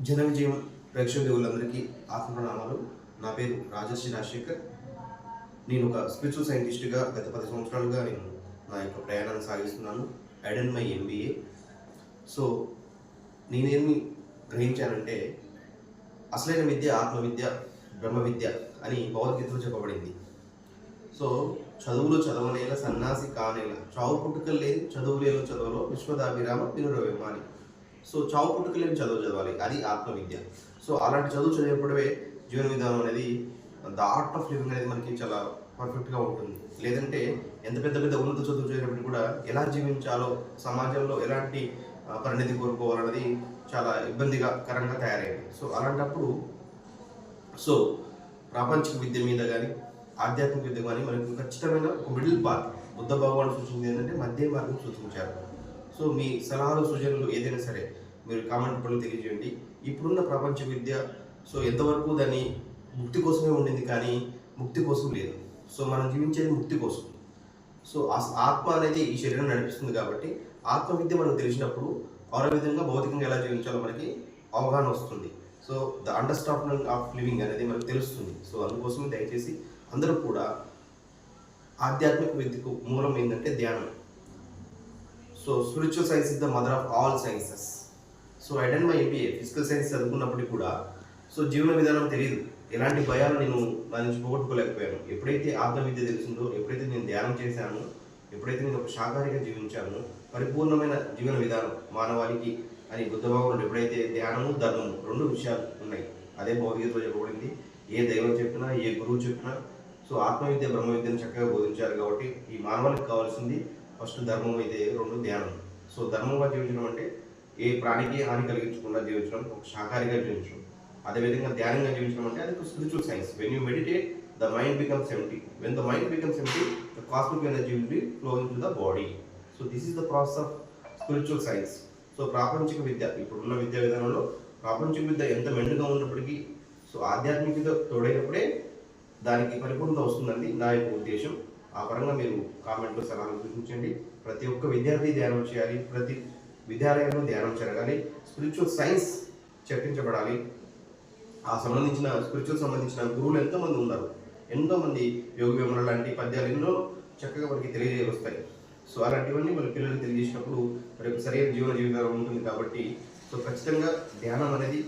జన విజయం ప్రేక్షక దేవులందరికీ ఆత్మనామాలు నా పేరు రాజశ్రీ రాజశేఖర్ నేను ఒక స్పిరిచువల్ సైంటిస్ట్గా గత పది సంవత్సరాలుగా నేను నా యొక్క ప్రయాణాన్ని సాగిస్తున్నాను. I done my MBA. So నేనేమి గ్రహించానంటే అసలైన విద్య ఆత్మవిద్య బ్రహ్మ విద్య అని భగవద్గీతలో చెప్పబడింది. సో చదువులు చదవనేల సన్నాసి కానేల చావు పుట్టుకలు లేదు చదువులేలో చదవలో చదువులో విశ్వదాభిరామ వినురవేమాని సో చావు పుట్టుకులేని చదువు చదవాలి. అది ఆత్మవిద్య. సో అలాంటి చదువు చదివేప్పుడే జీవన విధానం అనేది ద ఆర్ట్ ఆఫ్ లివింగ్ అనేది మనకి చాలా పర్ఫెక్ట్గా ఉంటుంది. లేదంటే ఎంత పెద్ద పెద్ద ఉన్నత చదువు చదివినప్పుడు కూడా ఎలా జీవించాలో సమాజంలో ఎలాంటి పరిణితి కోరుకోవాలన్నది చాలా ఇబ్బందిగా కరంగా తయారైంది. సో అలాంటప్పుడు సో ప్రాపంచిక విద్య మీద కానీ ఆధ్యాత్మిక విద్య కానీ మనకు ఖచ్చితమైన ఒక మిడిల్ పాత్ బుద్ధ భగవాన్ సూచించింది ఏంటంటే మధ్య మార్గం సూచించారు. సో మీ సలహాలు సూచనలు ఏదైనా సరే మీరు కామెంట్ పని తెలియజేయండి. ఇప్పుడున్న ప్రపంచ విద్య సో ఎంతవరకు దాన్ని ముక్తి కోసమే ఉండింది కానీ ముక్తి కోసం లేదు. సో మనం జీవించేది ముక్తి కోసం. సో ఆ- ఆత్మ అనేది ఈ శరీరం నడిపిస్తుంది కాబట్టి ఆత్మ విద్య మనకు తెలిసినప్పుడు ఆరో విధంగా భౌతికంగా ఎలా జీవించాలో మనకి అవగాహన వస్తుంది. So the understanding of living అనేది మనకు తెలుస్తుంది. సో అందుకోసమే దయచేసి అందరూ కూడా ఆధ్యాత్మిక విద్యకు మూలం ఏంటంటే ధ్యానం. So spiritual science is the mother of all sciences. So attend my MBA physical science చదువుకున్నప్పటికీ కూడా సో జీవన విధానం తెలియదు ఎలాంటి భయాలు నేను నా నుంచి పోగొట్టుకోలేకపోయాను. ఎప్పుడైతే ఆత్మ విద్య తెలిసిందో ఎప్పుడైతే నేను ధ్యానం చేశానో ఎప్పుడైతే నేను ఒక శాకాహారిగా జీవించానో పరిపూర్ణమైన జీవన విధానం మానవాళికి అని బుద్ధ భగవానుడు ఎప్పుడైతే ధ్యానము ధర్మము రెండు విషయాలు ఉన్నాయి. అదే భౌతికతో చెప్పబడింది. ఏ దైవం చెప్పినా ఏ గురువు చెప్పినా సో ఆత్మవిద్య బ్రహ్మవిద్యను బ్రహ్మ విద్యను చక్కగా బోధించారు కాబట్టి ఈ మానవాళికి కావాల్సింది ఫస్ట్ ధర్మం అయితే రెండు ధ్యానం సో ధర్మంగా జీవించడం అంటే ఏ ప్రాణికి హాని కలిగించకుండా జీవించడం ఒక శాకాహారిగా జీవించడం అదేవిధంగా ధ్యానంగా జీవించడం అంటే అది spiritual science when you meditate the mind becomes empty when the mind becomes empty the cosmic energy will be flowing to the body so this is the process of spiritual science so ప్రాపంచిక విద్య ఇప్పుడున్న విద్యా విధానంలో ప్రాపంచిక విద్య ఎంత మెండుగా ఉన్నప్పటికీ so ఆధ్యాత్మికత తోడైనప్పుడే దానికి పరిపూర్ణత వస్తుందండి నా యొక్క ఉద్దేశం. ఆ పరంగా మీరు కామెంట్లో సలహాలు సూచించండి. ప్రతి ఒక్క విద్యార్థి ధ్యానం చేయాలి. ప్రతి విద్యాలయంలో ధ్యానం జరగాలి. స్పిరిచువల్ సైన్స్ చర్చించబడాలి ఆ సంబంధించిన స్పిరిచువల్ సంబంధించిన గురువులు ఎంతోమంది ఉన్నారు. ఎంతోమంది యోగ విమల లాంటి పద్యాలు ఎన్నో చక్కగా మనకి తెలియజేస్తాయి సో అలాంటివన్నీ మన పిల్లలు తెలియజేసినప్పుడు మరి సరైన జీవన జీవితం ఉంటుంది కాబట్టి సో ఖచ్చితంగా ధ్యానం అనేది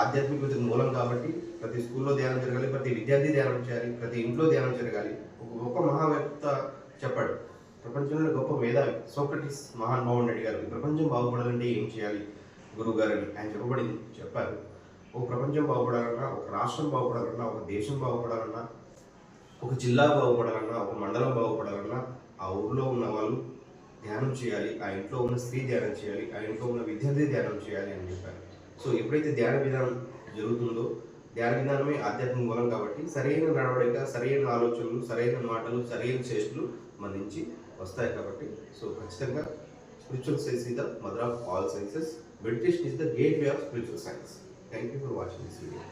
ఆధ్యాత్మికత మూలం కాబట్టి ప్రతి స్కూల్లో ధ్యానం జరగాలి ప్రతి విద్యార్థి ధ్యానం చేయాలి ప్రతి ఇంట్లో ధ్యానం జరగాలి. ఒక గొప్ప మహావ్యక్త చెప్పాడు. ప్రపంచంలో గొప్ప మేధావి సోక్రటిస్ మహానుభావుని అడిగారు ప్రపంచం బాగుపడాలంటే ఏం చేయాలి? గురువు గారని ఆయన చెప్పబడింది చెప్పారు. ఒక ప్రపంచం బాగుపడాలన్నా ఒక రాష్ట్రం బాగుపడాలన్నా ఒక దేశం బాగుపడాలన్నా ఒక జిల్లా బాగుపడాలన్నా ఒక మండలం బాగుపడాలన్నా ఆ ఊర్లో ఉన్న వాళ్ళు ధ్యానం చేయాలి ఆ ఇంట్లో ఉన్న స్త్రీ ధ్యానం చేయాలి ఆ ఇంట్లో ఉన్న విద్యార్థి ధ్యానం చేయాలి అని చెప్పారు. సో ఎప్పుడైతే ధ్యాన విధానం జరుగుతుందో ధ్యాన విధానమే ఆధ్యాత్మిక మూలం కాబట్టి సరైన నడవడిక సరైన ఆలోచనలు సరైన మాటలు సరైన చేష్టలు మన వస్తాయి కాబట్టి సో ఖచ్చితంగా spiritual science is the mother of all sciences meditation is the gateway of spiritual science thank you for watching this video